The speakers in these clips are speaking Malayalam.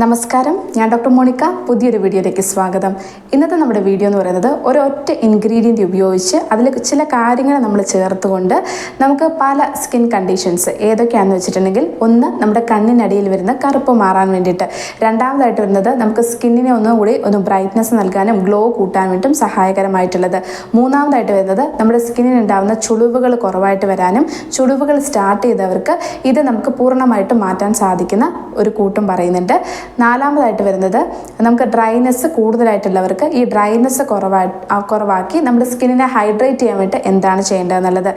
നമസ്കാരം. ഞാൻ ഡോക്ടർ മോണിക്ക. പുതിയൊരു വീഡിയോയിലേക്ക് സ്വാഗതം. ഇന്നത്തെ നമ്മുടെ വീഡിയോ എന്ന് പറയുന്നത് ഒരൊറ്റ ഇൻഗ്രീഡിയന്റ് ഉപയോഗിച്ച് അതിൽ ചില കാര്യങ്ങൾ നമ്മൾ ചേർത്തുകൊണ്ട് നമുക്ക് പല സ്കിൻ കണ്ടീഷൻസ് ഏതൊക്കെയാണെന്ന് വെച്ചിട്ടുണ്ടെങ്കിൽ ഒന്ന് നമ്മുടെ കണ്ണിനടിയിൽ വരുന്ന കറുപ്പ് മാറാൻ വേണ്ടിയിട്ട്. രണ്ടാമതായിട്ട് വരുന്നത് നമുക്ക് സ്കിന്നിനെ ഒന്നുകൂടി ഒന്ന് ബ്രൈറ്റ്നസ് നൽകാനും ഗ്ലോ കൂട്ടാൻ വേണ്ടിയിട്ടും സഹായകരമായിട്ടുള്ളത്. മൂന്നാമതായിട്ട് വരുന്നത് നമ്മുടെ സ്കിന്നിന് ഉണ്ടാകുന്ന ചുളിവുകൾ കുറവായിട്ട് വരാനും ചുളിവുകൾ സ്റ്റാർട്ട് ചെയ്തവർക്ക് ഇത് നമുക്ക് പൂർണമായിട്ട് മാറ്റാൻ സാധിക്കുന്ന ഒരു കൂട്ടും പറയുന്നുണ്ട്. നാലാമതായിട്ട് വരുന്നത് നമുക്ക് ഡ്രൈനെസ് കൂടുതലായിട്ടുള്ളവർക്ക് ഈ ഡ്രൈനെസ് കുറവായി കുറവാക്കി നമ്മുടെ സ്കിന്നിനെ ഹൈഡ്രേറ്റ് ചെയ്യാൻ വേണ്ടി എന്താണ് ചെയ്യേണ്ടതെന്നുള്ളത്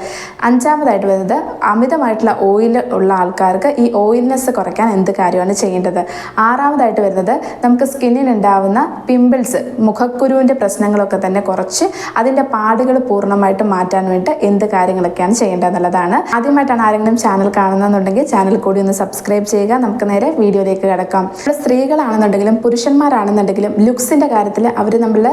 അഞ്ചാമതായിട്ട് വരുന്നത് അമിതമായിട്ടുള്ള ഓയിൽ ഉള്ള ആൾക്കാർക്ക് ഈ ഓയിൽനെസ് കുറയ്ക്കാൻ എന്ത് കാര്യമാണ് ചെയ്യേണ്ടത്. ആറാമതായിട്ട് വരുന്നത് നമുക്ക് സ്കിന്നിന് ഉണ്ടാവുന്ന പിമ്പിൾസ് മുഖക്കുരുവിന്റെ പ്രശ്നങ്ങളൊക്കെ തന്നെ കുറച്ച് അതിന്റെ പാടുകൾ പൂർണമായിട്ട് മാറ്റാൻ വേണ്ടി എന്ത് കാര്യങ്ങളൊക്കെയാണ് ചെയ്യേണ്ടതെന്നുള്ളതാണ് ആദ്യമായിട്ടാണ് ആരെങ്കിലും ചാനൽ കാണുന്നതെന്നുണ്ടെങ്കിൽ ചാനൽ കൂടി ഒന്ന് സബ്സ്ക്രൈബ് ചെയ്യുക. നമുക്ക് നേരെ വീഡിയോയിലേക്ക് കിടക്കാം. സ്ത്രീകളാണെന്നുണ്ടെങ്കിലും പുരുഷന്മാരാണെന്നുണ്ടെങ്കിലും ലുക്സിന്റെ കാര്യത്തിൽ അവർ നമ്മൾ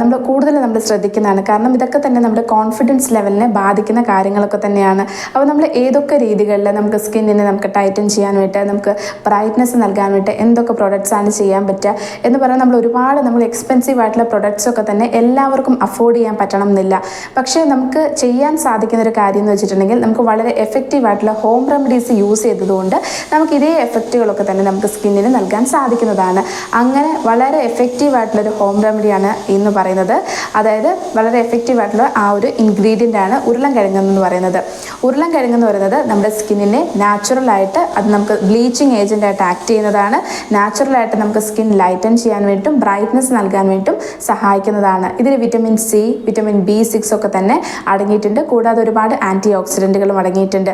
നമ്മൾ കൂടുതൽ നമ്മൾ ശ്രദ്ധിക്കുന്നതാണ്. കാരണം ഇതൊക്കെ തന്നെ നമ്മുടെ കോൺഫിഡൻസ് ലെവലിനെ ബാധിക്കുന്ന കാര്യങ്ങളൊക്കെ തന്നെയാണ്. അപ്പോൾ നമ്മൾ ഏതൊക്കെ രീതികളിൽ നമുക്ക് സ്കിന്നിനെ നമുക്ക് ടൈറ്റൻ ചെയ്യാൻ വേണ്ടി നമുക്ക് ബ്രൈറ്റ്നസ് നൽകാൻ വേണ്ടി എന്തൊക്കെ പ്രൊഡക്ട്സാണ് ചെയ്യാൻ പറ്റുക എന്ന് പറഞ്ഞാൽ നമ്മൾ ഒരുപാട് നമ്മൾ എക്സ്പെൻസീവ് ആയിട്ടുള്ള പ്രൊഡക്ട്സ് ഒക്കെ തന്നെ എല്ലാവർക്കും അഫോർഡ് ചെയ്യാൻ പറ്റണം എന്നില്ല പക്ഷേ നമുക്ക് ചെയ്യാൻ സാധിക്കുന്ന ഒരു കാര്യം എന്ന് വെച്ചിട്ടുണ്ടെങ്കിൽ നമുക്ക് വളരെ എഫക്റ്റീവ് ആയിട്ടുള്ള ഹോം റെമഡീസ് യൂസ് ചെയ്തതുകൊണ്ട് നമുക്ക് ഇതേ എഫക്റ്റുകളൊക്കെ തന്നെ നമുക്ക് സ്കിന്നിന് നൽകാൻ സാധിക്കുന്നതാണ്. അങ്ങനെ വളരെ എഫക്റ്റീവ് ആയിട്ടുള്ള ഒരു ഹോം റെമഡിയാണ് എന്ന് പറയുന്നത്. അതായത് വളരെ എഫക്റ്റീവ് ആയിട്ടുള്ള ആ ഒരു ഇൻഗ്രീഡിയന്റ് ആണ് ഉരുളൻ കിഴങ്ങെന്ന് പറയുന്നത്. ഉരുളൻ കിഴങ്ങെന്ന് പറയുന്നത് നമ്മുടെ സ്കിന്നിനെ നാച്ചുറലായിട്ട് അത് നമുക്ക് ബ്ലീച്ചിങ് ഏജന്റ് ആയിട്ട് ആക്ട് ചെയ്യുന്നതാണ്. നാച്ചുറലായിട്ട് നമുക്ക് സ്കിൻ ലൈറ്റൻ ചെയ്യാൻ വേണ്ടിയിട്ടും ബ്രൈറ്റ്നസ് നൽകാൻ വേണ്ടിയിട്ടും സഹായിക്കുന്നതാണ്. ഇതിൽ vitamin C vitamin B six ഒക്കെ തന്നെ അടങ്ങിയിട്ടുണ്ട്. കൂടാതെ ഒരുപാട് ആന്റി ഓക്സിഡന്റുകളും അടങ്ങിയിട്ടുണ്ട്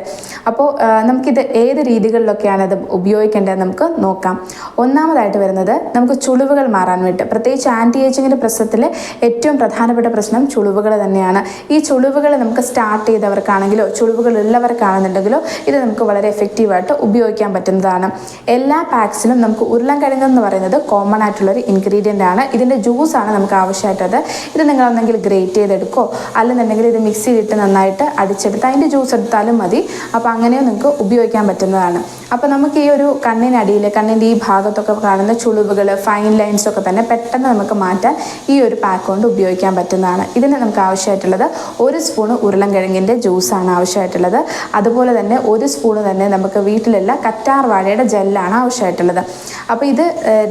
അപ്പോൾ നമുക്കിത് ഏത് രീതികളിലൊക്കെയാണ് ഇത് ഉപയോഗിക്കേണ്ടത് നമുക്ക് നോക്കാം. ഒന്നാമതായിട്ട് വരുന്നത് നമുക്ക് ചുളിവുകൾ മാറാൻ വേണ്ടി. പ്രത്യേകിച്ച് ആന്റി ഏജിങ്ങിന്റെ പ്രശ്നത്തിൽ ഏറ്റവും പ്രധാനപ്പെട്ട പ്രശ്നം ചുളിവുകൾ തന്നെയാണ്. ഈ ചുളിവുകൾ നമുക്ക് സ്റ്റാർട്ട് ചെയ്തവർക്കാണെങ്കിലോ ചുളിവുകൾ ഉള്ളവർക്കാണെന്നുണ്ടെങ്കിലോ ഇത് നമുക്ക് വളരെ എഫക്റ്റീവായിട്ട് ഉപയോഗിക്കാൻ പറ്റുന്നതാണ്. എല്ലാ പാക്സിലും നമുക്ക് ഉരുളൻകിഴങ്ങ് എന്ന് പറയുന്നത് കോമൺ ആയിട്ടുള്ളൊരു ഇൻഗ്രീഡിയന്റ് ആണ്. ഇതിന്റെ ജ്യൂസാണ് നമുക്ക് ആവശ്യമായിട്ടത്. ഇത് നിങ്ങൾ ഒന്നെങ്കിൽ ഗ്രേറ്റ് ചെയ്തെടുക്കോ അല്ലെന്നുണ്ടെങ്കിൽ ഇത് മിക്സ് ചെയ്തിട്ട് നന്നായിട്ട് അടിച്ചെടുത്ത് അതിന്റെ ജ്യൂസ് എടുത്താലും മതി. അപ്പോൾ അങ്ങനെയും നിങ്ങൾക്ക് ഉപയോഗിക്കാൻ പറ്റുന്നതാണ്. അപ്പോൾ നമുക്ക് ഈ ഒരു കണ്ണിനടിയിൽ കണ്ണിന്റെ ഈ ഭാഗത്തൊക്കെ കാണുന്ന ചുളിവുകൾ ഫൈൻ ലൈൻസ് ഒക്കെ തന്നെ പെട്ടെന്ന് നമുക്ക് മാറ്റാൻ ഈ ഒരു പാക്ക് കൊണ്ട് ഉപയോഗിക്കാൻ പറ്റുന്നതാണ്. ഇതിന് നമുക്ക് ആവശ്യമായിട്ടുള്ളത് ഒരു സ്പൂണ് ഉരുളൻകിഴങ്ങിന്റെ ജ്യൂസാണ് ആവശ്യമായിട്ടുള്ളത്. അതുപോലെ തന്നെ ഒരു സ്പൂണ് തന്നെ നമുക്ക് വീട്ടിലുള്ള കറ്റാർ വാഴയുടെ ജെല്ലാണ് ആവശ്യമായിട്ടുള്ളത്. അപ്പോൾ ഇത്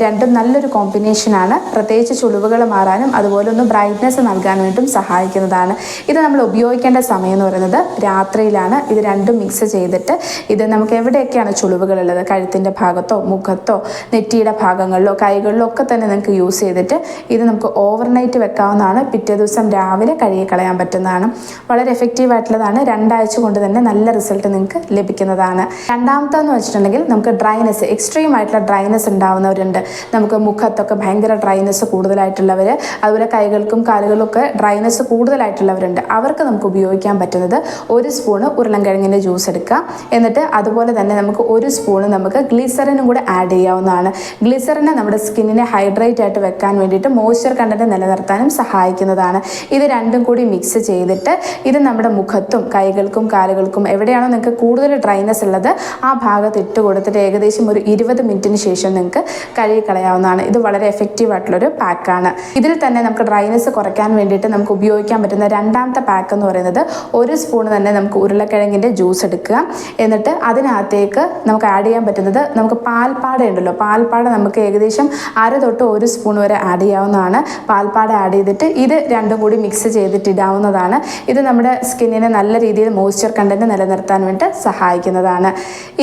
രണ്ടും നല്ലൊരു കോമ്പിനേഷനാണ് പ്രത്യേകിച്ച് ചുളിവുകൾ മാറാനും അതുപോലെ ഒന്ന് ബ്രൈറ്റ്നെസ് നൽകാൻ വേണ്ടിയും സഹായിക്കുന്നതാണ്. ഇത് നമ്മൾ ഉപയോഗിക്കേണ്ട സമയം എന്ന് പറയുന്നത് രാത്രിയിലാണ്. ഇത് രണ്ടും മിക്സ് ചെയ്തിട്ട് ഇത് നമുക്ക് എവിടെയൊക്കെയാണ് ചുളിവുകളുള്ളത്? കഴുത്തിന്റെ ഭാഗത്തോ മുഖത്തോ നെറ്റിയുടെ ഭാഗങ്ങളിലോ കൈകളിലോ ഒക്കെ തന്നെ നിങ്ങൾക്ക് യൂസ് ചെയ്തിട്ട് ഇത് നമുക്ക് ഓവർനൈറ്റ് വെക്കാവുന്നതാണ്. പിറ്റേ ദിവസം രാവിലെ കഴുകി കളയാൻ പറ്റുന്നതാണ്. വളരെ എഫക്റ്റീവ് ആയിട്ടുള്ളതാണ്. രണ്ടാഴ്ച കൊണ്ട് തന്നെ നല്ല റിസൾട്ട് നിങ്ങൾക്ക് ലഭിക്കുന്നതാണ്. രണ്ടാമത്തെന്ന് വെച്ചിട്ടുണ്ടെങ്കിൽ നമുക്ക് ഡ്രൈനെസ് എക്സ്ട്രീം ആയിട്ടുള്ള ഡ്രൈനെസ് ഉണ്ടാവുന്നവരുണ്ട്. നമുക്ക് മുഖത്തൊക്കെ ഭയങ്കര ഡ്രൈനെസ് കൂടുതലായിട്ടുള്ളവർ അതുപോലെ കൈകൾക്കും കാലുകൾക്കൊക്കെ ഡ്രൈനെസ് കൂടുതലായിട്ടുള്ളവരുണ്ട്. അവർക്ക് നമുക്ക് ഉപയോഗിക്കാൻ പറ്റുന്നത് ഒരു സ്പൂണ് ഉരുളൻകിഴങ്ങിന്റെ ജ്യൂസ് എടുക്കുക എന്നിട്ട് അതുപോലെ തന്നെ നമുക്ക് ഒരു സ്പൂണ് നമുക്ക് ഗ്ലീസറിനും കൂടെ ആഡ് ചെയ്യാവുന്നതാണ് ഗ്ലിസറിന് നമ്മുടെ സ്കിന്നിനെ ഹൈഡ്രേറ്റ് ആയിട്ട് വെക്കാൻ വേണ്ടിയിട്ട് മോയ്സ്ചർ കണ്ടന്റ് നിലനിർത്താനും സഹായിക്കുന്നതാണ്. ഇത് രണ്ടും കൂടി മിക്സ് ചെയ്തിട്ട് ഇത് നമ്മുടെ മുഖത്തും കൈകൾക്കും കാലുകൾക്കും എവിടെയാണോ നിങ്ങൾക്ക് കൂടുതൽ ഡ്രൈനെസ് ഉള്ളത് ആ ഭാഗത്ത് ഇട്ട് കൊടുത്തിട്ട് ഏകദേശം ഒരു ഇരുപത് മിനിറ്റിന് ശേഷം നിങ്ങൾക്ക് കഴുകി കളയാവുന്നതാണ് ഇത് വളരെ എഫക്റ്റീവ് ആയിട്ടുള്ളൊരു പാക്കാണ് ഇതിൽ തന്നെ നമുക്ക് ഡ്രൈനെസ് കുറയ്ക്കാൻ വേണ്ടിയിട്ട് നമുക്ക് ഉപയോഗിക്കാൻ പറ്റുന്ന രണ്ടാമത്തെ പാക്ക് എന്ന് പറയുന്നത് ഒരു സ്പൂൺ തന്നെ നമുക്ക് ഉരുളക്കിഴങ്ങിന്റെ ജ്യൂസ് എടുക്കുക. എന്നിട്ട് അതിനകത്തേക്ക് നമുക്ക് ആഡ് ചെയ്യാൻ പറ്റുന്നത് നമുക്ക് പാൽപ്പാട ഉണ്ടല്ലോ പാൽപ്പാട നമുക്ക് ഏകദേശം അര തൊട്ട് ഒരു സ്പൂൺ വരെ ആഡ് ചെയ്യാവുന്നതാണ്. പാൽപ്പാട ആഡ് ചെയ്തിട്ട് ഇത് രണ്ടും കൂടി മിക്സ് ചെയ്തിട്ട് ഇടാവുന്നതാണ്. ഇത് നമ്മുടെ സ്കിന്നിനെ നല്ല രീതിയിൽ മോയ്സ്ചർ കണ്ടന്റ് നിലനിർത്താൻ വേണ്ടി സഹായിക്കുന്നതാണ്.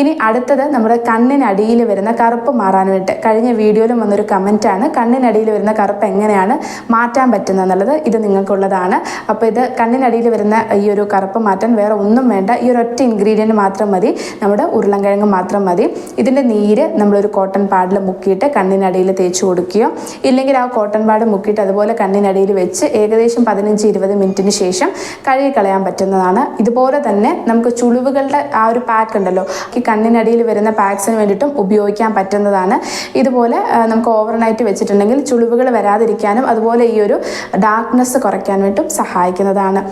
ഇനി അടുത്തത് നമ്മുടെ കണ്ണിനടിയിൽ വരുന്ന കറുപ്പ് മാറാൻ വേണ്ടി കഴിഞ്ഞ വീഡിയോയിലും വന്നൊരു കമന്റാണ് കണ്ണിനടിയിൽ വരുന്ന കറുപ്പ് എങ്ങനെയാണ് മാറ്റാൻ പറ്റുന്നത് എന്നുള്ളത് ഇത് നിങ്ങൾക്കുള്ളതാണ്. അപ്പോൾ ഇത് കണ്ണിനടിയിൽ വരുന്ന ഈ ഒരു കറുപ്പ് മാറ്റാൻ വേറെ ഒന്നും വേണ്ട. ഈ ഒരു ഒറ്റ ഇൻഗ്രീഡിയന്റ് മാത്രം മതി. നമ്മുടെ ഉരുളൻകിഴങ്ങ് മാത്രം മതി. ഇതിന്റെ നീര് നമ്മളൊരു കോട്ടൺ പാഡിൽ മുക്കിയിട്ട് കണ്ണിനടിയിൽ തേച്ച് കൊടുക്കുക ഇല്ലെങ്കിൽ ആ കോട്ടൺ പാഡ് മുക്കിയിട്ട് അതുപോലെ കണ്ണിനടിയിൽ വെച്ച് ഏകദേശം പതിനഞ്ച് ഇരുപത് മിനിറ്റിന് ശേഷം കഴുകി കളയാൻ പറ്റുന്നതാണ്. ഇതുപോലെ തന്നെ നമുക്ക് ചുളിവുകളുടെ ആ ഒരു പാക്ക് ഉണ്ടല്ലോ ഈ കണ്ണിനടിയിൽ വരുന്ന പാക്സിന് വേണ്ടിയിട്ടും ഉപയോഗിക്കാൻ പറ്റുന്നതാണ്. ഇതുപോലെ നമുക്ക് ഓവർനൈറ്റ് വെച്ചിട്ടുണ്ടെങ്കിൽ ചുളിവുകൾ വരാതിരിക്കാനും അതുപോലെ ഈ ഒരു ഡാർക്ക്നെസ് കുറയ്ക്കാൻ വേണ്ടിയിട്ടും സഹായിക്കുന്നതാണ്.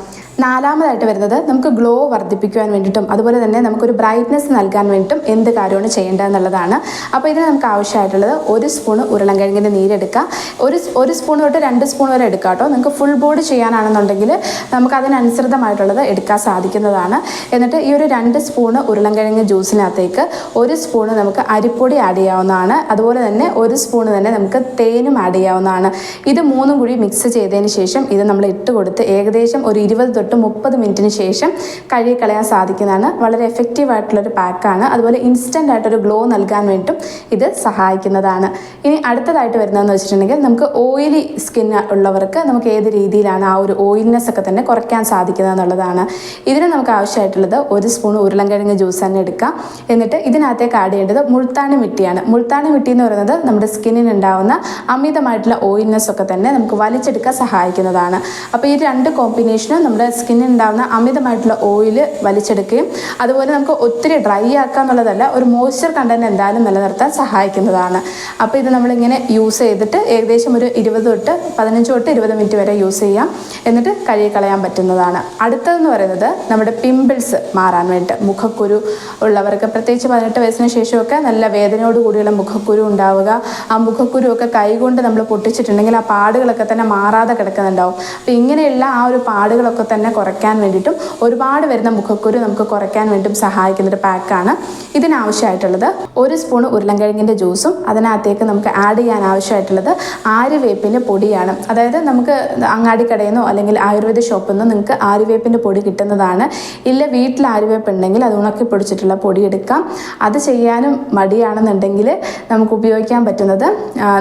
നാലാമതായിട്ട് വരുന്നത് നമുക്ക് ഗ്ലോ വർദ്ധിപ്പിക്കുവാൻ വേണ്ടിയിട്ടും അതുപോലെ തന്നെ നമുക്കൊരു ബ്രൈറ്റ്നെസ് നൽകാൻ വേണ്ടിയിട്ടും എന്ത് കാര്യമാണ് ചെയ്യേണ്ടത് എന്നുള്ളതാണ്. അപ്പോൾ ഇതിന് നമുക്ക് ആവശ്യമായിട്ടുള്ളത് ഒരു സ്പൂൺ ഉരുളൻകിഴങ്ങിന്റെ നീരെടുക്കുക ഒരു ഒരു സ്പൂൺ തൊട്ട് രണ്ട് സ്പൂൺ വരെ എടുക്കുക കേട്ടോ. നിങ്ങൾക്ക് ഫുൾ ബോഡ് ചെയ്യാനാണെന്നുണ്ടെങ്കിൽ നമുക്ക് അതിനനുസൃതമായിട്ടുള്ളത് എടുക്കാൻ സാധിക്കുന്നതാണ്. എന്നിട്ട് ഈ ഒരു രണ്ട് സ്പൂണ് ഉരുളൻകിഴങ്ങ് ജ്യൂസിനകത്തേക്ക് ഒരു സ്പൂണ് നമുക്ക് അരിപ്പൊടി ആഡ് ചെയ്യാവുന്നതാണ്. അതുപോലെ തന്നെ ഒരു സ്പൂണ് തന്നെ നമുക്ക് തേനും ആഡ് ചെയ്യാവുന്നതാണ്. ഇത് മൂന്നും കൂടി മിക്സ് ചെയ്തതിന് ശേഷം ഇത് നമ്മൾ ഇട്ട് കൊടുത്ത് ഏകദേശം ഒരു ഇരുപത് തൊട്ട് മുപ്പത് മിനിറ്റിന് ശേഷം കഴുകി കളയാൻ സാധിക്കുന്നതാണ്. വളരെ എഫക്റ്റീവ് ആയിട്ടുള്ളൊരു പാക്കാണ് അതുപോലെ ഇൻസ്റ്റന്റ് ആയിട്ടൊരു ഗ്ലോ നൽകാൻ വേണ്ടിയിട്ടും ഇത് സഹായിക്കുന്നതാണ്. ഇനി അടുത്തതായിട്ട് വരുന്നതെന്ന് വെച്ചിട്ടുണ്ടെങ്കിൽ നമുക്ക് ഓയിലി സ്കിൻ ഉള്ളവർക്ക് നമുക്ക് ഏത് രീതിയിലാണ് ആ ഒരു ഓയിലിനെസ് ഒക്കെ തന്നെ കുറയ്ക്കാൻ സാധിക്കുന്നത് എന്നുള്ളതാണ്. ഇതിന് നമുക്ക് ആവശ്യമായിട്ടുള്ളത് ഒരു സ്പൂൺ ഉരുളൻകിഴങ്ങ് ജ്യൂസ് തന്നെ എടുക്കാം. എന്നിട്ട് ഇതിനകത്തേക്ക് ആഡ് ചെയ്യേണ്ടത് മുൾത്താണി മിട്ടിയാണ്. മുൾത്താണി മിട്ടി എന്ന് പറയുന്നത് നമ്മുടെ സ്കിന്നിന് ഉണ്ടാവുന്ന അമിതമായിട്ടുള്ള ഓയിൽനെസ് ഒക്കെ തന്നെ നമുക്ക് വലിച്ചെടുക്കാൻ സഹായിക്കുന്നതാണ്. അപ്പോൾ ഈ രണ്ട് കോമ്പിനേഷനും നമ്മുടെ സ്കിന്നിന് ഉണ്ടാവുന്ന അമിതമായിട്ടുള്ള ഓയിൽ വലിച്ചെടുക്കുകയും അതുപോലെ നമുക്ക് ഒത്തിരി ഡ്രൈ ആക്കുക എന്നുള്ളതല്ല ഒരു മോയ്സ്ചർ കണ്ടന്റ് എന്തായാലും നിലനിർത്താൻ സഹായിക്കുന്നതാണ്. അപ്പോൾ ഇത് നമ്മളിങ്ങനെ യൂസ് ചെയ്തിട്ട് ഏകദേശം ഒരു ഇരുപത് തൊട്ട് പതിനഞ്ച് തൊട്ട് ഇരുപത് മിനിറ്റ് വരെ യൂസ് ചെയ്യാം. എന്നിട്ട് കഴുകി കളയാൻ പറ്റുന്നതാണ്. അടുത്തതെന്ന് പറയുന്നത് നമ്മുടെ പിമ്പിൾസ് മാറാൻ വേണ്ടിയിട്ട്. മുഖക്കുരു ഉള്ളവർക്ക് പ്രത്യേകിച്ച് പതിനെട്ട് വയസ്സിന് ശേഷമൊക്കെ നല്ല വേദനയോട് കൂടിയുള്ള മുഖക്കുരു ഉണ്ടാവുക. ആ മുഖക്കുരു ഒക്കെ കൈകൊണ്ട് നമ്മൾ പൊട്ടിച്ചിട്ടുണ്ടെങ്കിൽ ആ പാടുകളൊക്കെ തന്നെ മാറാതെ കിടക്കുന്നുണ്ടാവും. അപ്പോൾ ഇങ്ങനെയുള്ള ആ ഒരു പാടുകളൊക്കെ തന്നെ കുറയ്ക്കാൻ വേണ്ടിയിട്ടും ഒരുപാട് വരുന്ന മുഖക്കുരു നമുക്ക് കുറയ്ക്കാൻ വേണ്ടിയും സഹായിക്കുന്ന ഒരു പാക്കാണ് ഇതിനാവശ്യമായിട്ടുള്ളത്. ഒരു സ്പൂൺ ഉരുളൻകിഴങ്ങിന്റെ ജ്യൂസും അതിനകത്തേക്ക് നമുക്ക് ആഡ് ചെയ്യാൻ ആവശ്യമായിട്ടുള്ളത് ആര്യവേപ്പിന്റെ പൊടിയാണ്. അതായത് നമുക്ക് അങ്ങാടിക്കടയിൽ നിന്നോ അല്ലെങ്കിൽ ആയുർവേദ ഷോപ്പിൽ നിന്നോ നിങ്ങൾക്ക് ആര്യവേപ്പിന്റെ പൊടി കിട്ടുന്നതാണ്. ഇല്ല വീട്ടിൽ ആര്യവേപ്പ് ഉണ്ടെങ്കിൽ അത് ഉണക്കി പൊടിച്ചിട്ടുള്ള പൊടി എടുക്കാം. അത് ചെയ്യാനും മടിയാണെന്നുണ്ടെങ്കിൽ നമുക്ക് ഉപയോഗിക്കാൻ പറ്റുന്നത്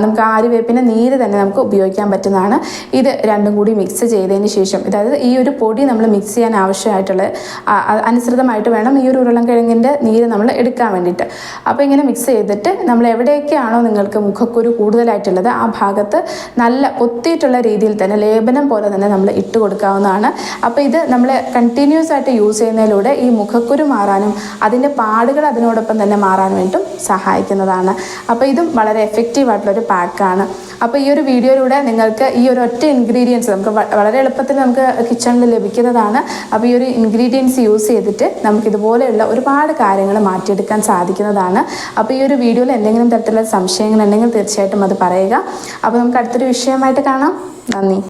നമുക്ക് ആര്യവേപ്പിന്റെ നീര് തന്നെ നമുക്ക് ഉപയോഗിക്കാൻ പറ്റുന്നതാണ്. ഇത് രണ്ടും കൂടി മിക്സ് ചെയ്തതിന് ശേഷം അതായത് ഈ ഒരു പൊടി നമ്മൾ മിക്സ് ചെയ്യാൻ ആവശ്യമായിട്ടുള്ള അനുസൃതമായിട്ട് വേണം ഈ ഒരു ഉരുളക്കിഴങ്ങിന്റെ നീര് നമ്മൾ എടുക്കാൻ വേണ്ടിയിട്ട്. അപ്പോൾ ഇങ്ങനെ മിക്സ് ചെയ്തിട്ട് നമ്മൾ എവിടെയൊക്കെയാണോ നിങ്ങൾക്ക് മുഖക്കുരു കൂടുതലായിട്ടുള്ളത് ആ ഭാഗത്ത് നല്ല പൊത്തിയിട്ടുള്ള രീതിയിൽ തന്നെ ലേപനം പോലെ തന്നെ നമ്മൾ ഇട്ട് കൊടുക്കാവുന്നതാണ്. അപ്പോൾ ഇത് നമ്മൾ കണ്ടിന്യൂസ് ആയിട്ട് യൂസ് ചെയ്യുന്നതിലൂടെ ഈ മുഖക്കുരു മാറാനും അതിന്റെ പാടുകൾ അതിനോടൊപ്പം തന്നെ മാറാൻ വേണ്ടിയിട്ടും സഹായിക്കുന്നതാണ്. അപ്പോൾ ഇതും വളരെ എഫക്റ്റീവ് ആയിട്ടുള്ളൊരു പാക്കാണ് അപ്പോൾ ഈ ഒരു വീഡിയോയിലൂടെ നിങ്ങൾക്ക് ഈ ഒരു ഒറ്റ ഇൻഗ്രീഡിയൻസ് നമുക്ക് വളരെ എളുപ്പത്തിൽ നമുക്ക് കിച്ചണിൽ ലഭിക്കുന്നതാണ്. അപ്പോൾ ഈ ഒരു ഇൻഗ്രീഡിയൻസ് യൂസ് ചെയ്തിട്ട് നമുക്ക് ഇതുപോലെയുള്ള ഒരുപാട് കാര്യങ്ങൾ മാറ്റിയെടുക്കാൻ സാധിക്കുന്നതാണ്. അപ്പോൾ ഈ ഒരു വീഡിയോയിൽ എന്തെങ്കിലും തരത്തിലുള്ള സംശയങ്ങൾ ഉണ്ടെങ്കിൽ തീർച്ചയായിട്ടും അത് പറയുക. അപ്പോൾ നമുക്ക് അടുത്തൊരു വിഷയമായിട്ട് കാണാം. നന്ദി.